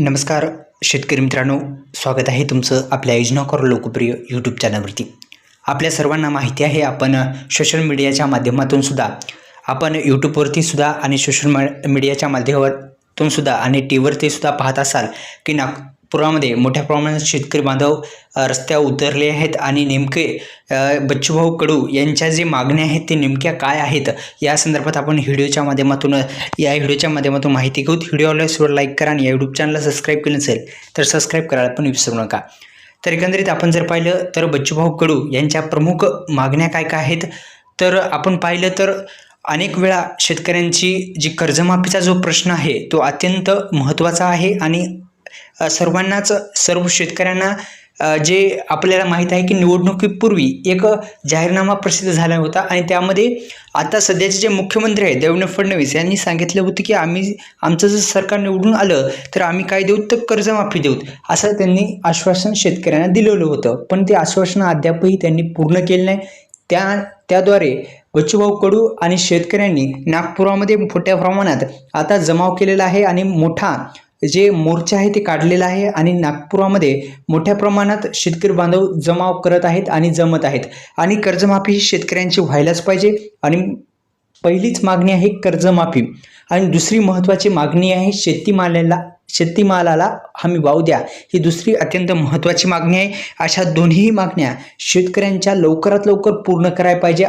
नमस्कार शेतकरी मित्रांनो. स्वागत आहे तुमचं आपल्या योजनाकर लोकप्रिय यूट्यूब चॅनलवरती आपल्या सर्वांना माहिती आहे आपण सोशल मीडियाच्या माध्यमातून सुद्धा आपण यूट्यूबवरती सुद्धा आणि सोशल मीडियाच्या माध्यमातून सुद्धा आणि टी व्हीवरती सुद्धा पाहत असाल की पुरामध्ये मोठ्या प्रमाणात शेतकरी बांधव रस्त्यावर उतरले आहेत आणि नेमके बच्चूभाऊ कडू यांच्या जे मागण्या आहेत ते नेमक्या काय आहेत या संदर्भात आपण व्हिडिओच्या माध्यमातून या व्हिडिओच्या माध्यमातून माहिती घेऊ व्हिडिओला सुरू लाईक करा आणि या यूट्यूब चॅनलला सबस्क्राईब केलं नसेल तर सबस्क्राईब करायला पण विसरू नका. तर एकंदरीत आपण जर पाहिलं तर बच्चूभाऊ कडू यांच्या प्रमुख मागण्या काय काय आहेत? तर आपण पाहिलं तर अनेक वेळा शेतकऱ्यांची जी कर्जमाफीचा जो प्रश्न आहे तो अत्यंत महत्त्वाचा आहे आणि सर्वांनाच सर्व शेतकऱ्यांना जे आपल्याला माहीत आहे की निवडणुकीपूर्वी एक जाहीरनामा प्रसिद्ध झाला होता आणि त्यामध्ये आता सध्याचे जे मुख्यमंत्री आहेत देवेंद्र फडणवीस यांनी सांगितलं होतं की आम्ही आमचं जर सरकार निवडून आलं तर आम्ही काय देऊ? तर कर्जमाफी देऊत असं त्यांनी आश्वासन शेतकऱ्यांना दिलेलं होतं. पण ते आश्वासन अद्यापही त्यांनी पूर्ण केलं नाही. त्या त्याद्वारे बच्चूभाऊ कडू आणि शेतकऱ्यांनी नागपुरामध्ये मोठ्या प्रमाणात आता जमाव केलेला आहे आणि मोठा जे मोर्चा आहे ते काढलेला आहे आणि नागपुरामध्ये मोठ्या प्रमाणात शेतकरी बांधव जमाव करत आहेत आणि जमत आहेत. आणि कर्जमाफी ही शेतकऱ्यांची व्हायलाच पाहिजे आणि पहिलीच मागणी आहे कर्जमाफी. आणि दुसरी महत्त्वाची मागणी आहे शेतीमालाला शेतीमालाला हमी भाव द्या. ही दुसरी अत्यंत महत्त्वाची मागणी आहे. अशा दोन्ही मागण्या शेतकऱ्यांच्या लवकरात लवकर पूर्ण करायला पाहिजे.